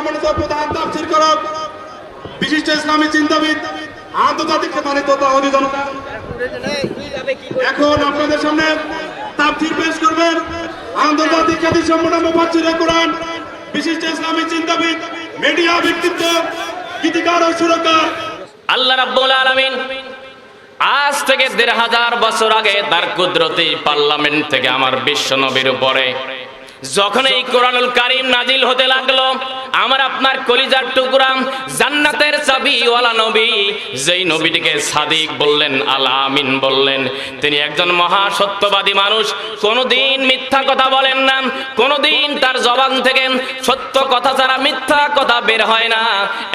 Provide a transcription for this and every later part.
সম্মানিত প্রধান তাফসির করক, বিশিষ্ট ইসলামী চিন্তাবিদ, আন্তর্জাতিক মানিত তাহদি জনতা এখন আপনাদের সামনে তাফসির পেশ করবেন আন্তর্জাতিক খ্যাতি সম্পন্ন মুফাসসিরে কোরআন, বিশিষ্ট ইসলামী চিন্তাবিদ, মিডিয়া ব্যক্তিত্ব, গীতিকার ও সুরকার। আল্লাহ রাব্বুল আলামিন আজ থেকে দেড় হাজার বছর আগে তার কুদরতি পার্লামেন্ট থেকে আমার বিশ্ব নবীর উপরে যখন এই কোরআনুল কারিম নাজিল হতে লাগল আমার আপনার কলিজার টুকরা জান্নাতের চাবি ওয়ালা নবী। যেই নবীটিকে সাদিক বললেন আল আমিন বললেন, তিনি একজন মহা সত্যবাদী মানুষ। কোনোদিন মিথ্যা কথা বলেন না, কোনোদিন তার জবান থেকে সত্য কথা ছাড়া মিথ্যা কথা বের হয় না।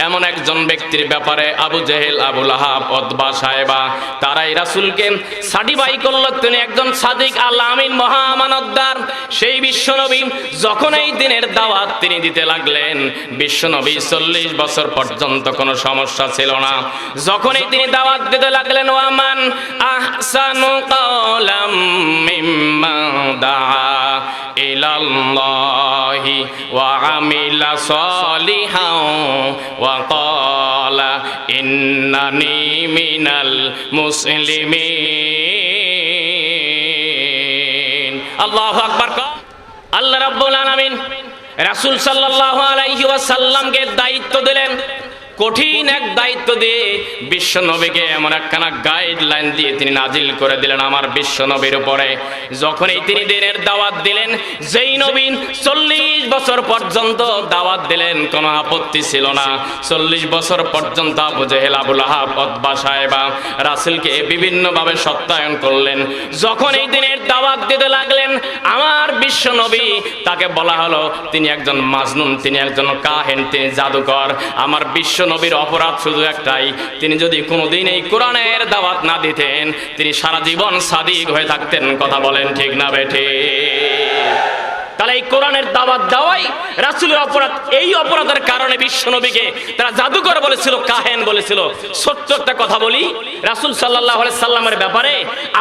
এমন একজন ব্যক্তির ব্যাপারে আবু জেহেল আবুল আহাব অদবা সাহেবা তারাই রাসুলকে সার্টিফাই করল, তিনি একজন সাদিক আল আমিন মহা আমানতদার সেই বিশ্বনবী যখন এই দিনের দাওয়াত তিনি দিতে লাগলেন বিশ্বনবী চল্লিশ বছর পর্যন্ত কোনো সমস্যা ছিল না। যখন এই তিনি দাওয়াত দিতে লাগলেন, ওয়ামান আল্লাহু রাব্বুল রাসূল সাল্লাহ আলাইহি ওয়াসাল্লামকে দায়িত্ব দিলেন। কঠিন এক দায়িত্ব দিয়ে বিশ্ব নবীকে এমন একখানা গাইডলাইন দিয়ে তিনি নাজিল করে দিলেন আমার বিশ্ব নবীর উপরে। যখনই তিনি দিনের দাওয়াত দিলেন, যেই নবীন চল্লিশ বছর পর্যন্ত দাওয়াত দিলেন, কোনো আপত্তি ছিল না। চল্লিশ বছর পর্যন্ত আবু জেহেল আবুল আহাব সাহেবা রাসেলকে বিভিন্নভাবে সত্যায়ন করলেন। যখন এই দিনের দাওয়াত দিতে লাগলেন, আমার বিশ্ব নবী তাকে বলা হলো, তিনি একজন মাজনুন, তিনি একজন কাহেন, তিনি জাদুকর। আমার বিশ্ব নবীর অপরাধ শুধু একটাই। তিনি যদি কোনোদিন এই কোরআনের দাওয়াত না দিতেন, তিনি সারা জীবন সাদিক হয়ে থাকতেন, কথা বলেন ঠিক না বেঠে তাহলে এই কোরআনের দাওয়াত দেওয়াই রাসুলের অপরাধ। এই অপরাধের কারণে বিশ্ব নবীকে তারা জাদুকর বলেছিল, কাহেন বলেছিল। সত্য একটা কথা বলি রাসুল সাল্লাহ সাল্লামের ব্যাপারে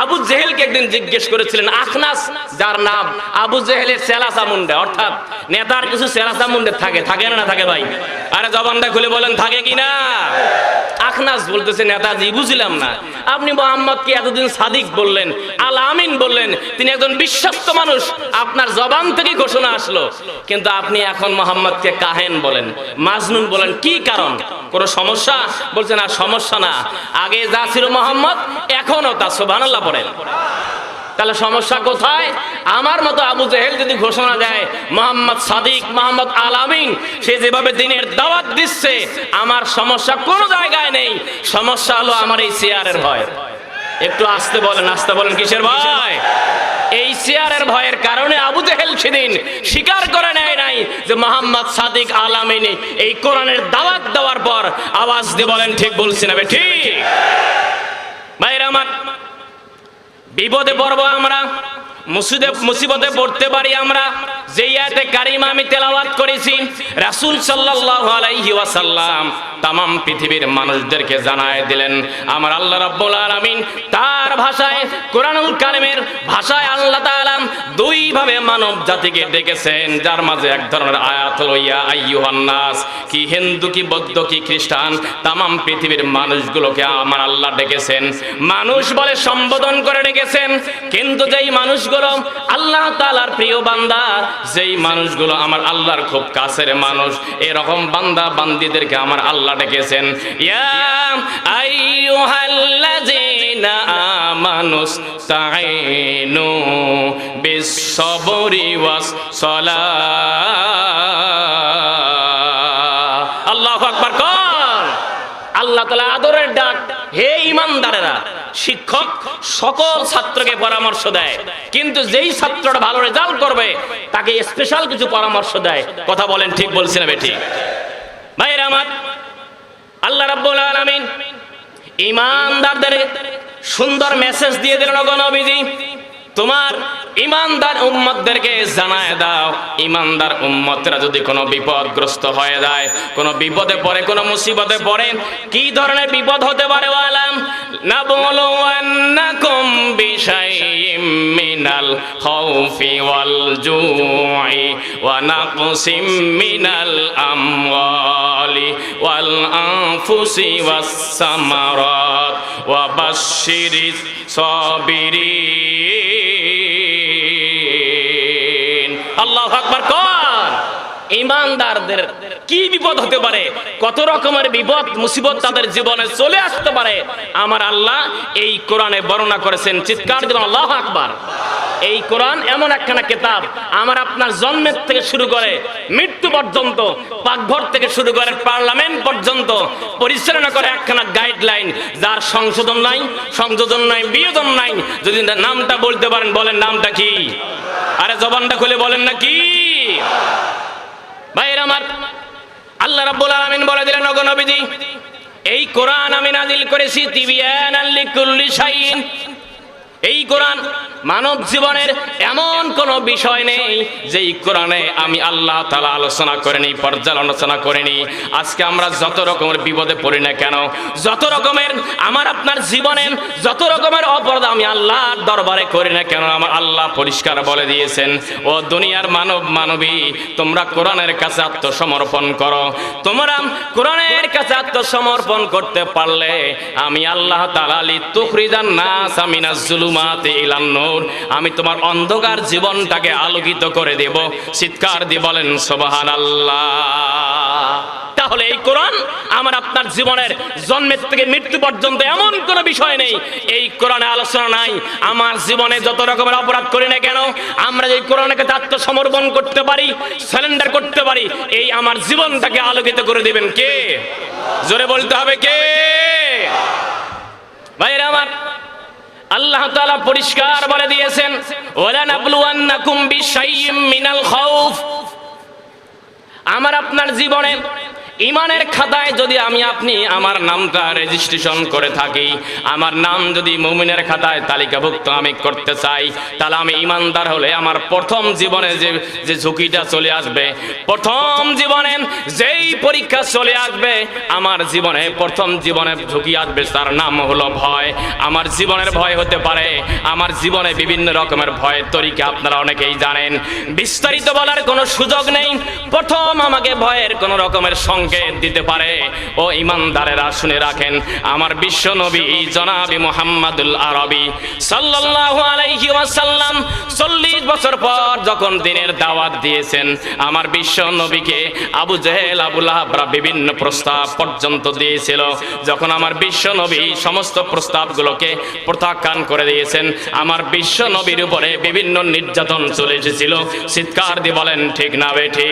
আবু জেহেলকে একদিন জিজ্ঞেস করেছিলেন, আখনাস, যার নাম আবু জেহেলের সেলাসা মুন্ডে। অর্থাৎ নেতার কিছু সেলাসা মুন্ডে থাকে থাকে না না থাকে ভাই? আরে জবানটা খুলে বলেন, থাকে কি না? আখনাস বলতেছে, নেতাজি, বুঝলাম না। আপনি মোহাম্মদকে এতদিন সাদিক বললেন, আল আমিন বললেন, তিনি একজন বিশ্বস্ত মানুষ, আপনার জবান থেকে ঘোষণা আসলো। কিন্তু আপনি এখন মোহাম্মদকে কাহেন বলেন, মাজনুন বলেন, কি কারণ? কোনো সমস্যা? বলছেন আর সমস্যা না। আগে যা ছিল মোহাম্মদ এখনও তা সোভানাল্লাহ পড়েন তাহলে সমস্যা কোথায়? আমার মতো আবু জেহেল যদি ঘোষণা দেয়, মোহাম্মদ সাদিক, মোহাম্মদ আলামিন সে যেভাবে দিনের দাওয়াত দিচ্ছে, আমার সমস্যা কোনো জায়গায় নেই। সমস্যা হলো আমার এই চেয়ারের ভয়। একটু আসতে বলেন আসতে বলেন, কিসের ভয়? এই চেয়ারের ভয়ের কারণে আবু জেহেল সেদিন স্বীকার করে নেয় নাই যে মোহাম্মদ সাদিক আলামিনী এই কোরআনের দাওয়াত দেওয়ার পর আওয়াজ দিয়ে বলেন, ঠিক বলছি না ঠিক। ভাইরা আমার বিপদে পড়ব আমরা। মুসিদে মুসিবতে পড়তে পারি আমরা। যে আয়াতে কারিমা আমি তেলাওয়াত করেছি, রাসূল সাল্লাল্লাহু আলাইহি ওয়াসাল্লাম তামাম পৃথিবীর মানুষদেরকে জানায় দিলেন, আমার আল্লাহ রাব্বুল আলামিন তার ভাষায়, কোরআনুল কারিমের ভাষায় আল্লাহ তাআলা দুই ভাবে মানব জাতিকে ডেকেছেন, যার মাঝে এক ধরনের আয়াত লইয়া আইয়ুহান নাস, কি হিন্দু, কি বৌদ্ধ, কি খ্রিস্টান, তামাম পৃথিবীর মানুষগুলোকে আমার আল্লাহ ডেকেছেন। মানুষ বলে সম্বোধন করে ডেকেছেন, কিন্তু যেই মানুষগুলো আল্লাহ তালার প্রিয় বান্দা, যেই মানুষগুলো আমার আল্লাহর খুব কাছের মানুষ, এরকম বান্দা বান্দিদেরকে আমার আল্লাহ ডেকেছেন। মানুষ তাইনু আমানুস তাঈনু বিস-সাবরি ইমানদারেরা, শিক্ষক সকল ছাত্রকে পরামর্শ দেয়। কিন্তু যেই ছাত্রটা ভালো রেজাল্ট করবে, তাকে স্পেশাল কিছু পরামর্শ দেয়। কথা বলেন ঠিক বলছি না বেটি ভাইরা আমার, আল্লাহ রাব্বুল আলামিন ইমানদারদের সুন্দর মেসেজ দিয়ে দিলেন নবীজি। তোমার ইমানদার উম্মতদেরকে জানায় দাও। ইমানদার উম্মতরা যদি কোনো বিপদগ্রস্ত হয়ে যায়, কোনো বিপদে পড়ে, কোনো মুসিবতে পড়ে, কি ধরনের বিপদ হতে পারে আলাম নাবলুওয়ান্নাকুম বিশাইইম মিনাল খাউফি ওয়াল জু'i ওয়া নাকসিম মিনাল আমওয়ালি ওয়াল আনফুসি ওয়াস সামারাত ওয়া বাশশিরিস সাবিরিন। ইমানদারদের কি বিপদ হতে পারে? কত রকমের বিপদ, মুসিবত তাদের জীবনে চলে আসতে পারে? আমার আল্লাহ এই কোরআনে বর্ণনা করেছেন, চিৎকার দেবেন, আল্লাহ আকবার। এই কোরআন এমন একখানা কিতাব, আমার আপনার জন্মের থেকে শুরু করে মৃত্যু পর্যন্ত, পাকঘর থেকে শুরু করে পার্লামেন্ট পর্যন্ত পরিচালনা করে একখানা গাইডলাইন, যার সংশোধন নাই, সংযোজন নাই, বিয়োজন নাই। যদি নামটা বলতে পারেন, বলেন নামটা কি? আরে জবানটা খুলে বলেন না কি? ভাইয়ের আমার, আল্লাহ রাব্বুল আলামিন বলে দিলেন, ওগো নবীজি, এই কোরআন আমি নাজিল করেছি তিবিয়ানাল লিকুল্লি শাইইন। এই কোরআন মানব জীবনের এমন কোন বিষয় নেই যেই কোরআনে আমি আল্লাহ তালা আলোচনা করিনি, পর্যালোচনা করিনি। আজকে আমরা যত রকমের বিপদে পড়ি না কেন, যত রকমের আমার আপনার জীবনে যত রকমের অপরাধ আমি আল্লাহর দরবারে করি না কেন, আমার আল্লাহ পরিষ্কার বলে দিয়েছেন, ও দুনিয়ার মানব, মানবী, তোমরা কোরআনের কাছে আত্মসমর্পণ করো। তোমরা কোরআনের কাছে আত্মসমর্পণ করতে পারলে আমি আল্লাহ তালা তালালি তুখরিজান না সামিনা জুলুমাতে ইলান নূর, আমি তোমার অন্ধকার জীবনটাকে আলোকিত করে দেব। চিৎকার দিয়ে বলেন, সুবহানাল্লাহ। তাহলে এই কোরআন আমার আপনার জীবনের জন্মের থেকে মৃত্যু পর্যন্ত এমন কোনো বিষয় নেই। এই কোরআনে আলোচনা নাই। আমার জীবনে যত রকমের অপরাধ করি না কেন, আমরা এই কোরআনকে আত্মসমর্পণ করতে পারি স্যালেন্ডার করতে পারি, এই আমার জীবনটাকে আলোকিত করে দিবেন কে? জোরে বলতে হবে কে? ভাইরা আমার আল্লাহ তাআলা পরিষ্কার বলে দিয়েছেন মিনাল আমার আপনার জীবনে ইমানের খাতায় যদি আমি আপনি আমার নামটা রেজিস্ট্রেশন করে থাকি, আমার নাম যদি মুমিনের খাতায় তালিকাভুক্ত আমি করতে চাই, তাহলে আমি ইমানদার হলে আমার প্রথম জীবনে যে যে ঝুঁকিটা চলে আসবে, প্রথম জীবনে যেই পরীক্ষা চলে আসবে, আমার জীবনে, প্রথম জীবনে ঝুঁকি আসবে, তার নাম হলো ভয়। আমার জীবনের ভয় হতে পারে, আমার জীবনে বিভিন্ন রকমের ভয়ের তরিকা আপনারা অনেকেই জানেন। বিস্তারিত বলার কোনো সুযোগ নেই, প্রথম আমাকে ভয়ের কোনো রকমের সংকেত দিতে পারে। ও ইমানদারেরা শুনে রাখেন, আমার বিশ্ব নবী জনাবি মোহাম্মদুল আরবি সাল্লাল্লাহু আলাইহি ওয়াসাল্লাম চল্লিশ বছর পর যখন দিনের দাওয়াত দিয়েছেন, আমার বিশ্ব নবীকে আবু জেহেল আবুল আহবরা বিভিন্ন প্রস্তাব পর্যন্ত দিয়েছিল। যখন আমার বিশ্ব নবী সমস্ত প্রস্তাবগুলোকে প্রত্যাখ্যান করে দিয়েছেন, আমার বিশ্ব নবীর উপরে বিভিন্ন নির্যাতন চলে এসেছিল। চিৎকার দিয়ে বলেন, ঠিক না বেঠি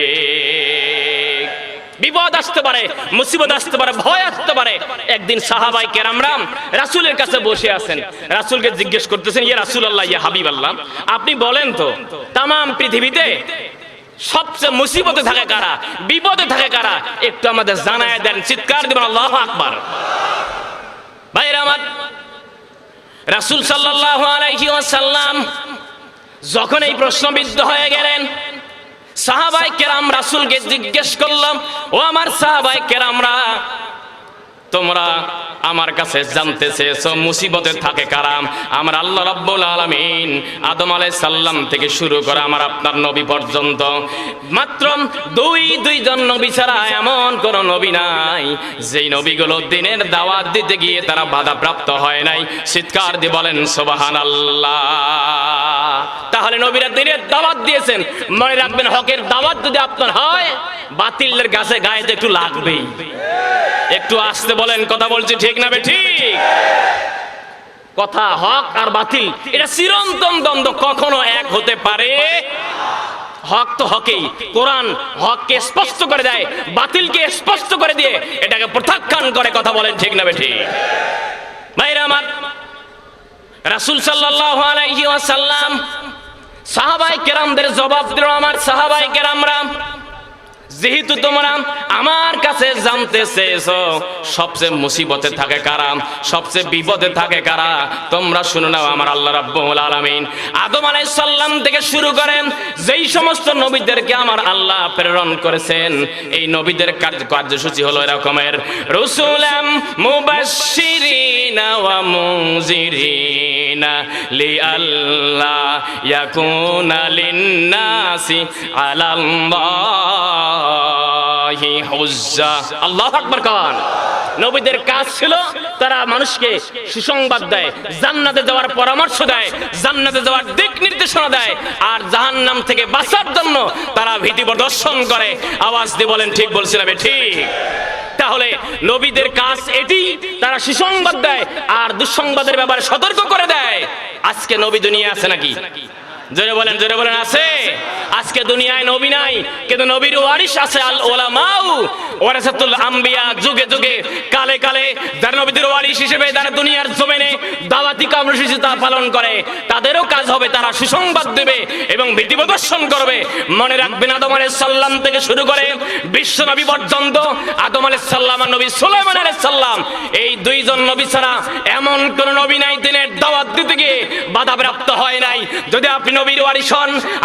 বিপদ আসতে পারে, মুসিবত আসতে পারে, ভয় আসতে পারে। একদিন সাহাবাই কেরামরাম রাসূলের কাছে বসে আছেন। রাসূলকে জিজ্ঞেস করতেছেন, ইয়া রাসূল আল্লাহ ইয়া হাবিব আল্লাহ আপনি বলেন তো, তামাম পৃথিবীতে সবচেয়ে মুসিবতে থাকে কারা, বিপদে থাকে কারা? একটু আমাদের জানায় দেন, চিৎকার দিবেন, আল্লাহ আকবার। ভাইরা আমার, রাসূল সাল্লাল্লাহু আলাইহি ওয়াসাল্লাম যখন এই প্রশ্নবিদ্ধ হয়ে গেলেন সাহাবাই কেরাম রাসুলকে জিজ্ঞেস করলাম ও আমার সাহাবাই কেরামরা তোমরা আমার কাছে জানতে চেয়েছো, মুসিবতে থাকে কারাম। আমার আল্লাহ রাব্বুল আলামিন আদম আলাই সাল্লাম থেকে শুরু করে আমার আপনার নবী পর্যন্ত, মাত্র দুই দুইজন নবী ছাড়া এমন কোন নবী নাই, যেই নবীগুলো দিনের দাওয়াত দিতে গিয়ে তারা বাধাপ্রাপ্ত হয় নাই। চিৎকার দিয়ে বলেন, সুবহানাল্লাহ। তাহলে নবীরা দিনের দাওয়াত দিয়েছেন, মনে রাখবেন হকের দাওয়াত যদি আপনার হয়, বাতিলের গাছে গায়ে একটু লাগবেই। একটু আসতে বলেন, কথা বলছি ঠিক না বে ঠিক? কথা হক আর বাতিল, এটা চিরন্তন দ্বন্দ্ব, কখনো এক হতে পারে। হক তো হকেই, কোরআন হককে স্পষ্ট করে দেয়, বাতিলকে স্পষ্ট করে দিয়ে এটাকে প্রত্যাখ্যান করে, কথা বলেন ঠিক না বে ঠিক? ভাইরা আমার, রাসূল সাল্লাল্লাহু আলাইহি ওয়াসাল্লাম, সাহাবাই কেরামদের জবাব দিল আমার সাহাবাই কেরামরা। যেহেতু তোমরা আমার কাছে জানতে চেয়েছো, সবচেয়ে মুসিবতে থাকে কারা? সবচেয়ে বিপদে থাকে কারা? তোমরা শুনে নাও আমার আল্লাহ রাব্বুল আলামিন। আদম আলাইহিস সালাম থেকে শুরু করেন যেই সমস্ত নবীদেরকে আমার আল্লাহ প্রেরণ করেছেন, এই নবীদের কার্য কার্যসূচি হলো এরকমের। রসুলাম মুবাশশিরিনা ওয়া মুনজিরিনা লিআল্লাহ ইয়াকুনা লিন-নাসি আলাল্লাহি। নবীদের কাজ ছিল তারা মানুষকে সুসংবাদ দেয়, জান্নাতে যাওয়ার পরামর্শ দেয়, জান্নাতে যাওয়ার দিক নির্দেশনা দেয়, আর থেকে বাঁচার জন্য তারা ভীতি প্রদর্শন করে। আওয়াজ দিয়ে বলেন, ঠিক বলছিলাম ঠিক। তাহলে নবীদের কাজ এটি, তারা সুসংবাদ দেয় আর দুঃসংবাদের ব্যাপারে সতর্ক করে দেয়। আজকে নবী দুনিয়া আছে নাকি? জোরে বলেন জোরে বলেন, আছে? আজকে দুনিয়ায় নবী নাই, কিন্তু নবীর ওয়ারিস আছে আল ওলামাউ। ওয়ারাসাতুল আম্বিয়া, যুগে যুগে, কালে কালে, যারা নবীদের ওয়ারিস হিসেবে যারা দুনিয়ার জমিনে দাওয়াতি কর্মসূচি তা পালন করে, তাদেরও কাজ হবে, তারা সুসংবাদ দেবে এবং ভীতি প্রদর্শন করবে। মনে রাখবেন, আদম আলাইহিস সালাম থেকে শুরু করে বিশ্ব নবী পর্যন্ত আদম আলাইহিস সালাম আর নবী সুলাইমান আলাইহিস সালাম, এই দুইজন নবী ছাড়া এমন কোন নবী নাই, দিনের দাওয়াত দিতে গিয়ে বাধাপ্রাপ্ত হয় নাই। যদি আপনি নবীর ওয়ারিস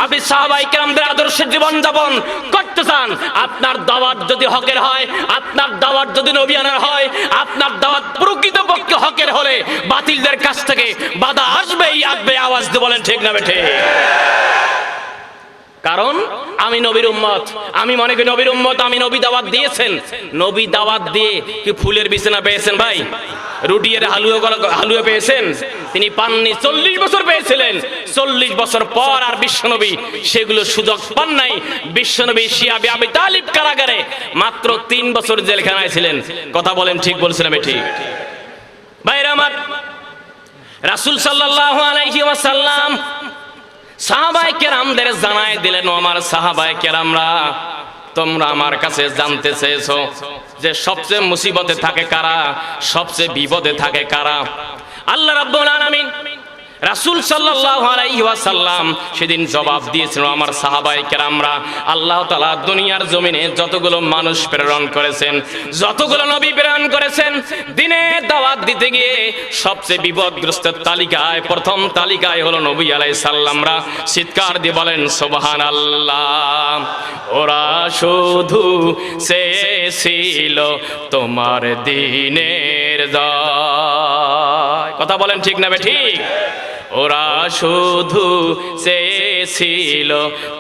আপনি সাহাবাই কেরামদের আদর্শের জীবন যাপন করতে চান, আপনার দাওয়াত যদি হকের হয়, আপনার দাওয়াত যদি নবিয়ানার হয়, আপনার দাওয়াত প্রকৃত পক্ষে হকের হলে বাতিলদের কাছ থেকে বাধা আসবেই, আসবে আওয়াজ দিয়ে বলেন ঠিক না বেঠে কারণ আমি নবীর উম্মত। আমি মনে করি নবীর উম্মত আমি নবী দাওয়াত দিয়েছেন। নবী দাওয়াত দিয়ে কি ফুলের বিছানা পেয়েছেন ভাই? রুটিয়ের হালুয়া হালুয়া পেয়েছেন? তিনি পাননি, চল্লিশ বছর পেয়েছিলেন। চল্লিশ বছর পর আর বিশ্বনবী সেগুলো সুযোগ পান নাই। বিশ্বনবী শিয়াবি আবি তালিব কারাগারে মাত্র তিন বছর জেলখানায় ছিলেন। কথা বলেন ঠিক বলছিলাম ঠিক? ভাইরা আমার, রাসূল সাল্লাল্লাহু আলাইহি ওয়াসাল্লাম সাহাবাই কেরামদের জানাই দিলেন আমার সাহাবাই কেরামরা, তোমরা আমার কাছে জানতে চেয়েছো যে সবচেয়ে মুসিবতে থাকে কারা, সবচেয়ে বিপদে থাকে কারা? আল্লাহ রাব্বুল আলামিন রাসূল ওয়াসাল্লাম সেদিন জবাব দিয়েছিল আমার সাহাবাই কেরামরা, আল্লাহ তালা দুনিয়ার জমিনে যতগুলো মানুষ প্রেরণ করেছেন, যতগুলো নবী প্রেরণ করেছেন, দিনে দাওয়াত দিতে গিয়ে সবচেয়ে বিপদগ্রস্তের তালিকায়, প্রথম তালিকায় হলো নবী আলাই সাল্লামরা চিৎকার দিয়ে বলেন সোবাহান আল্লাহ ওরা শুধু সে ছিল তোমার দিনের দয় কথা বলেন ঠিক না বে ঠিক? ওরা শুধু চেয়েছিল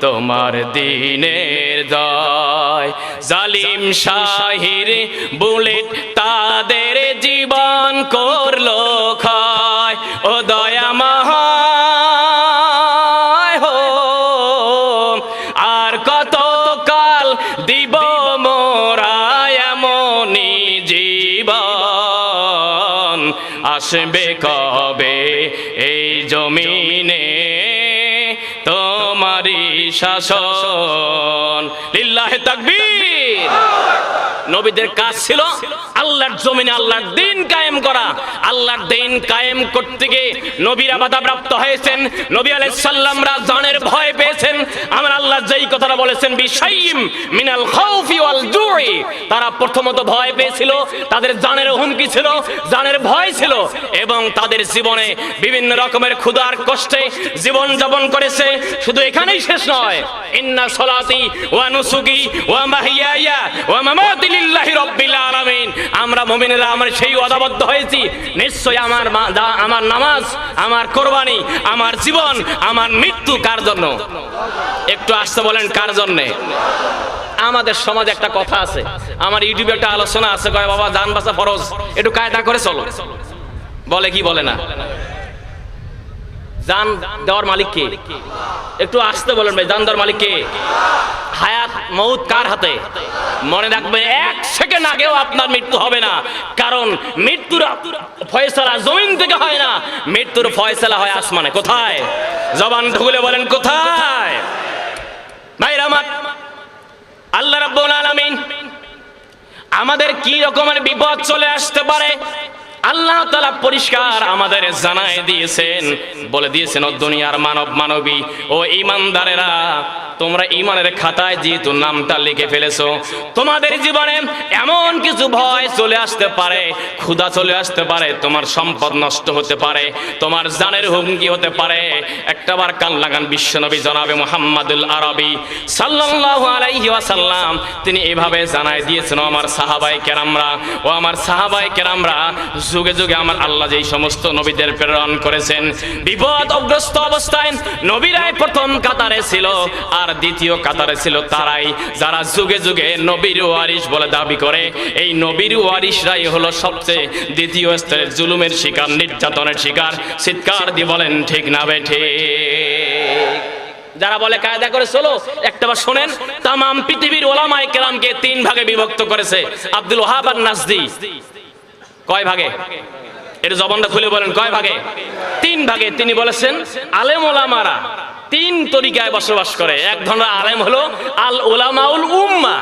তোমার দিনের দয় জালিম শাহির বুলেট তাদের জীবন করল খায় ও দয়া হো। আর কত কাল দিব মোরা এমনি জীবন। আসবে কবে শাসন। লিল্লাহে তাকবীর। নবীদের কাজ ছিল আল্লাহর জমিনে আল্লাহর দিন কায়েম করা। আল্লাহর দিন কায়েম করতে গিয়ে নবীরা বাধাপ্রাপ্ত হয়েছেন। নবী আলাইহিস সালামরা জানের ভয় পেয়েছেন। আমার আল্লাহ যেই কথাটা বলেছেন, বিশাইম মিনাল খাউফি ওয়াল জুই। তারা প্রথমত ভয় পেয়েছিল, তাদের জানের হুমকি ছিল, জানের ভয় ছিল এবং তাদের জীবনে বিভিন্ন রকমের ক্ষুধার কষ্টে জীবন যাপন করেছে। শুধু এখানেই শেষ নয়, ইন্না সলাতি ওয়া নুসুকি ওয়া মাহিয়ায়া ওয়া মামাতি লিল্লাহি রাব্বিল আলামিন। আমরা মুমিনেরা আমরা সেই ওয়াদাবদ্ধ হয়েছি। নিশ্চয়ই আমার আমার নামাজ, আমার কোরবানি, আমার জীবন, আমার মৃত্যু কার জন্য? একটু আসতে বলেন, কার জন্যে? আমাদের সমাজে একটা কথা আছে। আমার ইউটিউবে একটা আলোচনা আছে, কয়, বাবা জান বাসা ফরজ। একটু কায়দা করে চলো। বলে কি, বলে না? জান দেওয়ার মালিক কে? একটু আসতে বলেন ভাই জান দেওয়ার মালিক কে? হায়াত মৌত কার হাতে? মনে রাখবেন, এক সেকেন্ড আগেও আপনার মৃত্যু হবে না। কারণ মৃত্যুর ফয়সালা জমিন থেকে হয় না, মৃত্যুর ফয়সালা হয় আসমানে। কোথায়? জবান ঢুলে বলেন, কোথায়? ভাইরা আমার, আল্লাহ রাব্বুল আলামিন আমাদের কি রকমের বিপদ চলে আসতে পারে? আল্লাহ তালা পরিষ্কার আমাদের জানায় দিয়েছেন। বলে দিয়েছেন, ও দুনিয়ার মানব মানবী, ও ইমানদারেরা তোমরা ইমানের খাতায় যেহেতু নামটা লিখে ফেলেছো, তোমাদের জীবনে এমন কিছু ভয় চলে আসতে পারে, ক্ষুধা চলে আসতে পারে, তোমার সম্পদ নষ্ট হতে পারে, তোমার জানের হুমকি হতে পারে। একটাবার কান লাগান বিশ্বনবী জনাবে মোহাম্মদুল আরবি সাল্লাল্লাহু আলাইহি ওয়াসাল্লাম। তিনি এভাবে জানায় দিয়েছেন আমার সাহাবাই কেরামরা, ও আমার সাহাবাই কেরামরা যুগে যুগে আমার আল্লাহ যেই সমস্ত নবীদের প্রেরণ করেছেন, বিপদ অগ্রস্ত অবস্থায় নবীরাই প্রথম কাতারে ছিল আর দ্বিতীয় কাতারে ছিল তারাই, যারা যুগে যুগে নবীর ওয়ারিস বলে দাবি করে। এই নবীর ওয়ারিসরাই হলো সবচেয়ে দ্বিতীয় স্তরের জুলুমের শিকার, নির্যাতনের শিকার। চিৎকার দিয়ে বলেন, ঠিক না বেঠে যারা বলে, কায়দা করে চলো। একটা বার শোনেন, তামাম পৃথিবীর ওলামাই কেরামকে তিন ভাগে বিভক্ত করেছে, আব্দুল ওহাব আর নাজদি। কয় ভাগে? এর জবানটা খুলে বলেন, কয় ভাগে? তিন ভাগে। তিনি বলেছেন, আলেম ওলামারা তিন তরিকায় বসবাস করে। এক ধরনের আলেম হলো আল ওলামাউল উম্মা।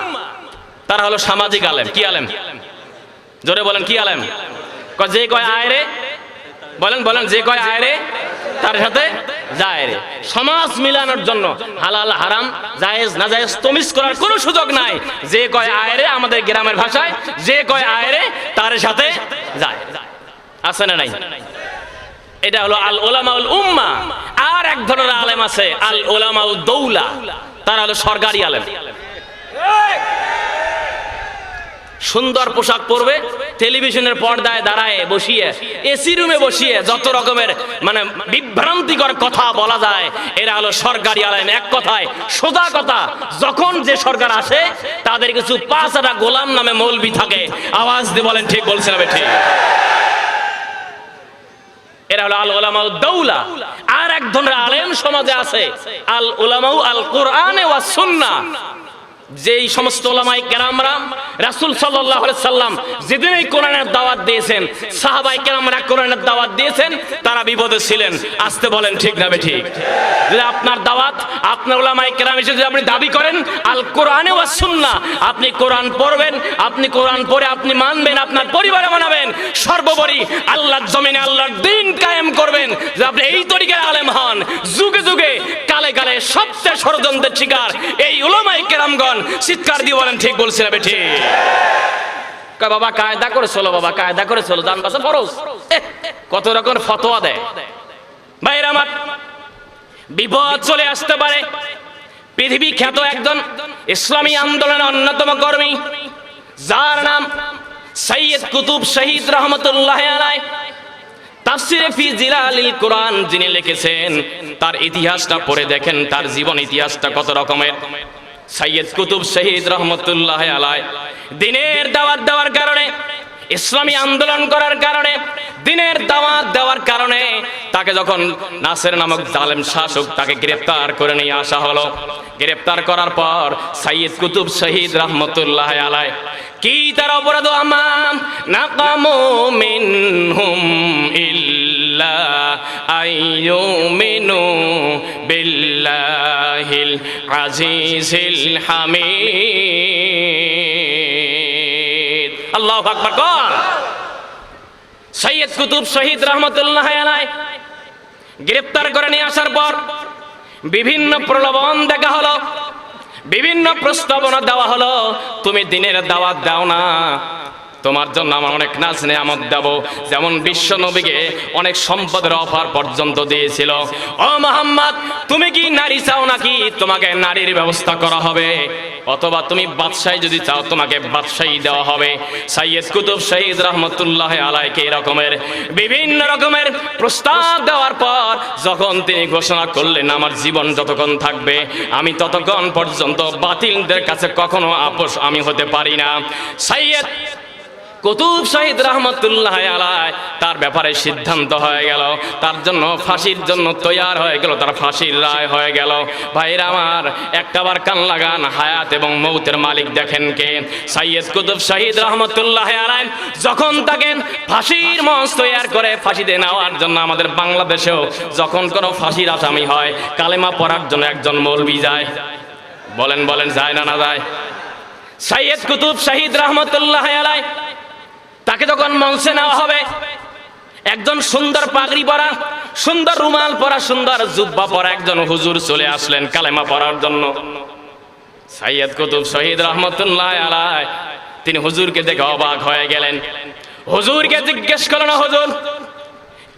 তারা হলো সামাজিক আলেম। কি আলেম? জোরে বলেন, কি আলেম? যে কয় আয় রে? বলেন বলেন, যে কয় আয় রে? তার সাথে যায় রে। সমাজ মিলানোর জন্য হালাল, হারাম, জায়েজ না জায়েজ তমিজ করার কোনো সুযোগ নাই। যে কয় আয় রে আমাদের গ্রামের ভাষায়, যে কয় আয় রে তার সাথে যায়। আছে না নাই? এটা হলো আল ওলামাউল উম্মা। আর এক ধরনের আলেম আছে, আল ওলামাউল দৌলা। তারা হলো সরকারি আলেম। সুন্দর পোশাক পরবে, টেলিভিশনের পর্দায় দাঁড়ায় বসিয়ে এসি রুমে বসিয়ে যত রকমের মানে বিভ্রান্তিকর কথা বলা যায়, এরা হলো সরকারি আলেম এক কথায়। সোজা কথা, যখন যে সরকার আসে, তাদের কিছু পাঁচ পাঁচটা গোলাম নামে মৌলবি থাকে। আওয়াজ দিয়ে বলেন, ঠিক বলছেন আমি, ঠিক। এরা হলো আল ওলামাউ দৌলা। আর এক ধরনের আলেম সমাজে আছে, আল ওলামাউ আল কোরআনে ওয়া সুন্নাহ। যেই সমস্ত ওলামাই কেরামরা রাসূল আলাইহি সাল্লাম যেদিন এই কোরআনের দাওয়াত দিয়েছেন, সাহাবাই কেরামরা কোরআনের দাওয়াত দিয়েছেন, তারা বিপদে ছিলেন। আসতে বলেন ঠিক না বে ঠিক? যদি আপনার দাওয়াত, আপনার ওলামাই কেরাম এসে যদি আপনি দাবি করেন, আল কোরআনে ওয়া সুন্নাহ, আপনি কোরআন পড়বেন, আপনি কোরআন পড়ে আপনি মানবেন, আপনার পরিবারে মানাবেন, সর্বোপরি আল্লাহর জমিনে আল্লাহর দিন কায়েম করবেন। যে আপনি এই তরিকার আলেম হন, যুগে যুগে কালে কালে সবচেয়ে ষড়যন্ত্রের শিকার এই উলামাই কেরামগণ, চিৎকার দিয়ে বলেন, ঠিক বলছি না বেঠি বাবা, কায়দা করে চলো বাবা, কায়দা করে চলো জান বাসা ফরজ। কত রকমের ফতোয়া দেয়। ভাইরা আমার, বিপদ চলে আসতে পারে। পৃথিবী খ্যাত একজন ইসলামী আন্দোলনের অন্যতম কর্মী, যার নাম সৈয়দ কুতুব শহীদ রহমতুল্লাহ আলাই তাফসিরে ফি জিলালিল কোরআন যিনি লিখেছেন, তার ইতিহাসটা পড়ে দেখেন, তার জীবন ইতিহাসটা কত রকমের। সৈয়দ কুতুব শহীদ রহমতুল্লাহ আলায় দিনের দাওয়াত দেওয়ার কারণে, ইসলামী আন্দোলন করার কারণে, দিনের দাওয়াত দেওয়ার কারণে তাকে যখন নাসের নামক জালেম শাসক তাকে গ্রেফতার করে নিয়ে আসা হলো। গ্রেফতার করার পর সাইয়েদ কুতুব শহীদ রহমতুল্লাহ আলাই কি তার অপরাধ আমাম নাকামু মিনহুম ইল্লা আইয়ুমিনু বিল্লাহিল আজিজিল হামিদ। আল্লাহু আকবার, কর। সৈয়দ কুতুব শহীদ রহমতুল্লাহ আলাই গ্রেফতার করে নিয়ে আসার পর বিভিন্ন প্রলোভন দেখা হলো, বিভিন্ন প্রস্তাবনা দেওয়া হলো, তুমি দিনের দাওয়াত দাও না তোমার জন্য আমার অনেক নাচ নেয়ামত দেব। যেমন বিশ্ব নবীকে অনেক সম্পদের অফার পর্যন্ত দিয়েছিল। ও মোহাম্মদ, তুমি কি নারী চাও নাকি তোমাকে নারীর ব্যবস্থা করা হবে? অথবা তুমি বাদশাহী যদি চাও, তোমাকে বাদশাহী দেওয়া হবে। সাইয়েদ কুতুব শহীদ রহমতুল্লাহ আলাইকে এরকমের বিভিন্ন রকমের প্রস্তাব দেওয়ার পর যখন তিনি ঘোষণা করলেন, আমার জীবন যতক্ষণ থাকবে, আমি ততক্ষণ পর্যন্ত বাতিলদের কাছে কখনো আপোষ আমি হতে পারি না। সাইয়েদ কুতুব শহীদ রহমতুল্লাহ আলাই তার ব্যাপারে সিদ্ধান্ত হয়ে গেল। তার জন্য ফাঁসির জন্য তৈয়ার হয়ে গেল, তার ফাঁসির রায় হয়ে গেল। ভাইরা আমার, একটাবার কান লাগান, হায়াত এবং মৌতের মালিক দেখেন কে? সাইয়েদ কুতুব শহীদ রহমতুল্লাহ আলাই যখন তাকে ফাঁসির মঞ্চ তৈয়ার করে ফাঁসিতে নেওয়ার জন্য আমাদের বাংলাদেশেও যখন কোনো ফাঁসির আসামি হয়, কালেমা পড়ার জন্য একজন মৌলবি যায়। বলেন বলেন, যায় না না যায়? সাইয়েদ কুতুব শহীদ রহমতুল্লাহ আলাই যখন মঞ্চে নেওয়া হবে, একজন সুন্দর পাগড়ি পরা, সুন্দর রুমাল পরা, সুন্দর জুব্বা পরা একজন হুজুর চলে আসলেন কালেমা পড়ার জন্য। সাইয়দ কুতুব শহীদ রহমতুল্লাহ আলাই তিনি হুজুরকে দেখে অবাক হয়ে গেলেন। হুজুরকে জিজ্ঞেস করলেন, হুজুর,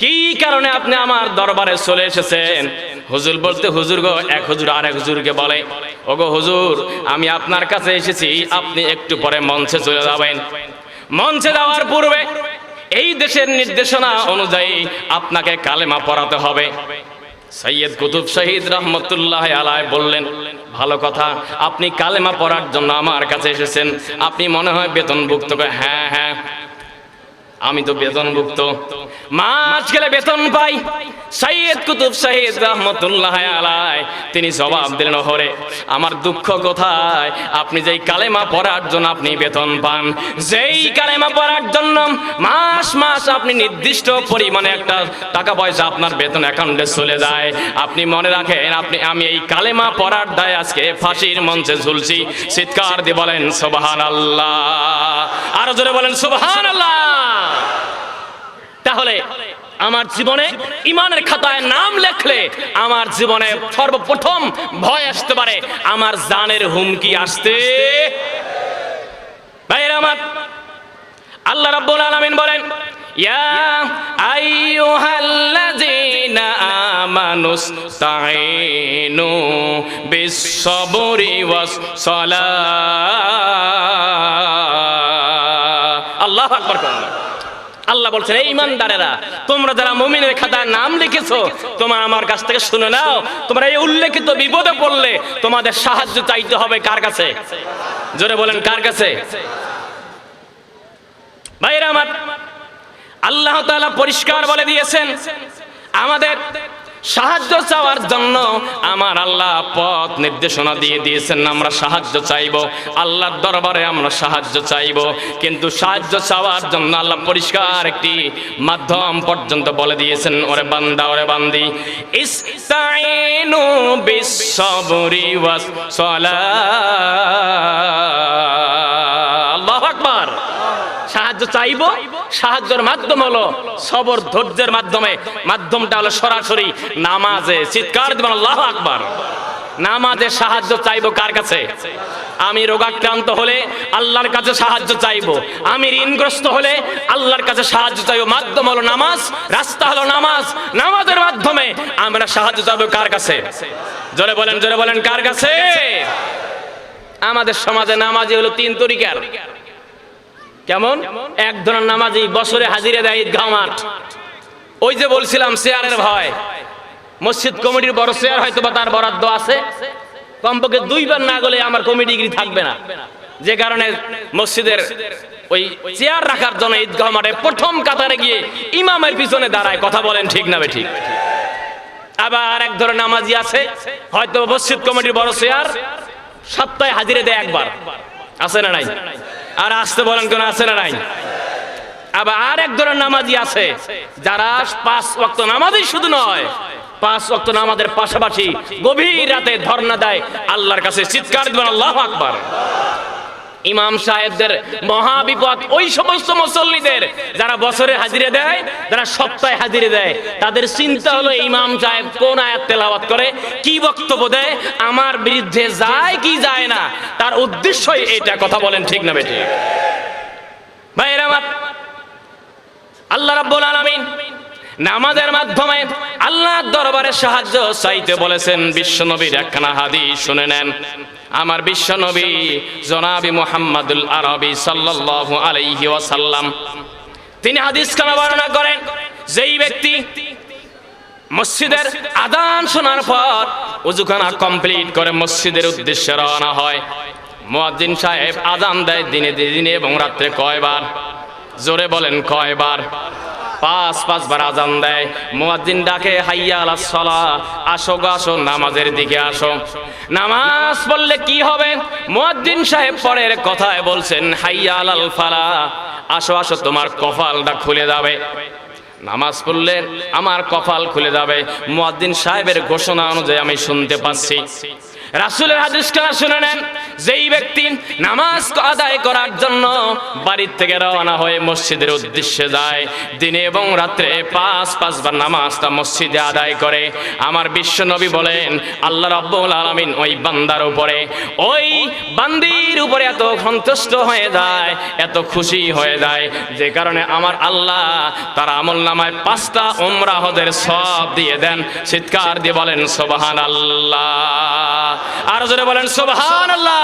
কি কারণে আপনি আমার দরবারে চলে এসেছেন? হুজুর বলতে, হুজুর গো, এক হুজুর আর এক হুজুরকে বলে, ওগো হুজুর, আমি আপনার কাছে এসেছি, আপনি একটু পরে মঞ্চে চলে যাবেন। মঞ্চে যাওয়ার পূর্বে এই দেশের নির্দেশনা অনুযায়ী আপনাকে কালেমা পড়াতে হবে। সৈয়দ কুতুব শহীদ রহমতুল্লাহ আলায় বললেন, ভালো কথা, আপনি কালেমা পড়ার জন্য আমার কাছে এসেছেন। আপনি মনে হয় বেতনভুক্ত হ্যাঁ হ্যাঁ। আমি তো বেতন বেতনভুক্ত। মাস গেলে বেতন পাই। সৈয়দ কুতুব শহীদ রহমতুল্লাহ আলাই তিনি জবাব দিলেন হরে আমার দুঃখ কোথায়? আপনি যেই কালেমা পড়ার জন্য আপনি বেতন পান, যেই কালেমা পড়ার জন্য মাস মাস আপনি নির্দিষ্ট পরিমাণে একটা টাকা পয়সা আপনার বেতন অ্যাকাউন্টে চলে যায়। আপনি মনে রাখেন, আপনি, আমি এই কালেমা পড়ার দায় আজকে ফাঁসির মঞ্চে ঝুলছি। চিৎকার দিয়ে বলেন সোবাহান আল্লাহ আরও জোরে বলেন সোবাহান আল্লাহ তাহলে আমার জীবনে ইমানের খাতায় নাম লেখলে আমার জীবনে সর্বপ্রথম ভয় আসতে পারে, আমার জানের হুমকি আসতে। ভাইয়েরা আমার, আল্লাহ রাব্বুল আলামিন বলেন, ইয়া আইয়ুহাল্লাযীনা আমানুস্তাঈনু বিস-সাবরি ওয়াস-সালাহ আল্লাহু আকবার। আল্লাহ বলছেন, এই ইমানদারেরা, তোমরা যারা মুমিনের খাতায় নাম লিখেছো, তোমার আমার কাছ থেকে শুনে নাও। তোমরা এই উল্লেখিত বিপদে পড়লে তোমাদের সাহায্য চাইতে হবে কার কাছে? জোরে বলেন, কার কাছে? ভাইরা আমার, আল্লাহ তাআলা পরিষ্কার বলে দিয়েছেন, আমাদের সাহায্য চাওয়ার জন্য আমার আল্লাহ পথ নির্দেশনা দিয়ে দিয়েছেন, আমরা সাহায্য চাইব। আল্লাহর দরবারে আমরা সাহায্য চাইব। কিন্তু সাহায্য চাওয়ার জন্য আল্লাহ পরিষ্কার একটি মাধ্যম পর্যন্ত বলে দিয়েছেন, ওরে বান্দা, ওরে বান্দি। ইস্তাইনু বিসবরি ওয়াস আকবার সাহায্য চাইব? সাহায্যের মাধ্যম হলো সবর ধৈর্যের মাধ্যমে। মাধ্যমটা হলো সরাসরি নামাজে চিৎকার দিবেন, আল্লাহ আকবার। নামাজে সাহায্য চাইব কার কাছে? আমি রোগাক্রান্ত হলে আল্লাহর কাছে সাহায্য চাইব। আমি ঋণগ্রস্ত হলে আল্লাহর কাছে সাহায্য চাইব। মাধ্যম হলো নামাজ, রাস্তা হলো নামাজ। নামাজের মাধ্যমে আমরা সাহায্য চাইব কার কাছে? জোরে বলেন জোরে বলেন, কার কাছে? আমাদের সমাজে নামাজি হলো তিন তরিকার। কেমন? এক ধরনের নামাজি বছরে হাজিরে দেয় ঈদগাহ মাঠ। ওই যে বলছিলাম চেয়ারের ভয়। মসজিদ কমিটির বড় চেয়ার হয়তো বা তার বরাদ্দ আছে। কমপক্ষে দুইবার না গেলে আমার কমিটি কমিটিগিরি থাকবে না। যে কারণে মসজিদের ওই চেয়ার রাখার জন্য ঈদগাহ মাঠে প্রথম কাতারে গিয়ে ইমামের পিছনে দাঁড়ায়। কথা বলেন ঠিক না ঠিক? আবার এক ধরনের নামাজি আছে, হয়তো মসজিদ কমিটির বড় চেয়ার সপ্তাহে হাজিরে দেয় একবার। আছে না নাই? আর আসতে বলেন, কোন আছে না নাই? আবার আর এক ধরনের নামাজি আছে, যারা পাঁচ ওয়াক্ত নামাজই শুধু নয়, পাঁচ ওয়াক্ত নামাজের পাশাপাশি গভীর রাতে ধর্ণা দেয়, আল্লাহর কাছে চিৎকার দিবেন, আল্লাহ আকবার। ইমাম সাহেবদের মহাবিপদ ওই সমস্ত মুসল্লিদের যারা বছরে হাজিরে দেয়, যারা সপ্তাহে হাজিরে দেয়, তাদের চিন্তা হলো ইমাম সাহেব কোন আয়াত তেলাওয়াত করে, কি বক্তব্য দেয়, আমার বিরুদ্ধে যায় কি যায় না উদ্দেশ্যই এটা কথা বলেন ঠিক না বেঠিক? ভাইয়ের আমার, আল্লাহ রাব্বুল আলামিন নামাজের মাধ্যমে আল্লাহর দরবারে সাহায্য চাইতে বলেছেন। বিশ্বনবীর একখানা হাদিস শুনে নেন। আমার বিশ্বনবী জনাবি মুহাম্মাদুল আরবি সাল্লাল্লাহু আলাইহি ওয়াসাল্লাম, তিনি হাদিস খানা বর্ণনা করেন, যেই ব্যক্তি মসজিদের আদান শোনার পর উজুখানা কমপ্লিট করে মসজিদের উদ্দেশ্যে রওনা হয়। মুয়াজ্জিন সাহেব আজান দেয় দিনে দিনে এবং রাত্রে কয়বার? জোরে বলেন কয়বার? পাঁচ, পাঁচবার আজান দেয়। মুয়াজ্জিন ডাকে, হাইয়া আলা সলা, আসো আসো, নামাজের দিকে আসো। নামাজ পড়লে কি হবে? মুয়াজ্জিন সাহেব পরের কথায় বলছেন, হাইয়া আলাল ফালা, আসো আসো, তোমার কপালটা খুলে যাবে। নামাজ পড়লে আমার কপাল খুলে যাবে। মুয়াজ্জিন সাহেবের ঘোষণা অনুযায়ী আমি শুনতে পাচ্ছি। রাসূলের হাদিস কানা শুনে নেন। যেই ব্যক্তি নামাজ আদায় করার জন্য বাড়ির থেকে রওনা হয়ে মসজিদের উদ্দেশ্যে যায়, দিনে এবং রাত্রে পাঁচ, পাঁচবার নামাজটা মসজিদে আদায় করে। আমার বিশ্ব নবী বলেন, আল্লাহ রাব্বুল আলামিন ওই বান্দার উপরে, ওই বান্দির উপরে এত সন্তুষ্ট হয়ে যায়, এত খুশি হয়ে যায়। যে কারণে আমার আল্লাহ তার আমল নামায় পাঁচটা উমরা হদের সব দিয়ে দেন। চিৎকার দিয়ে বলেন সোবাহান আল্লাহ আর জোরে বলেন আল্লাহ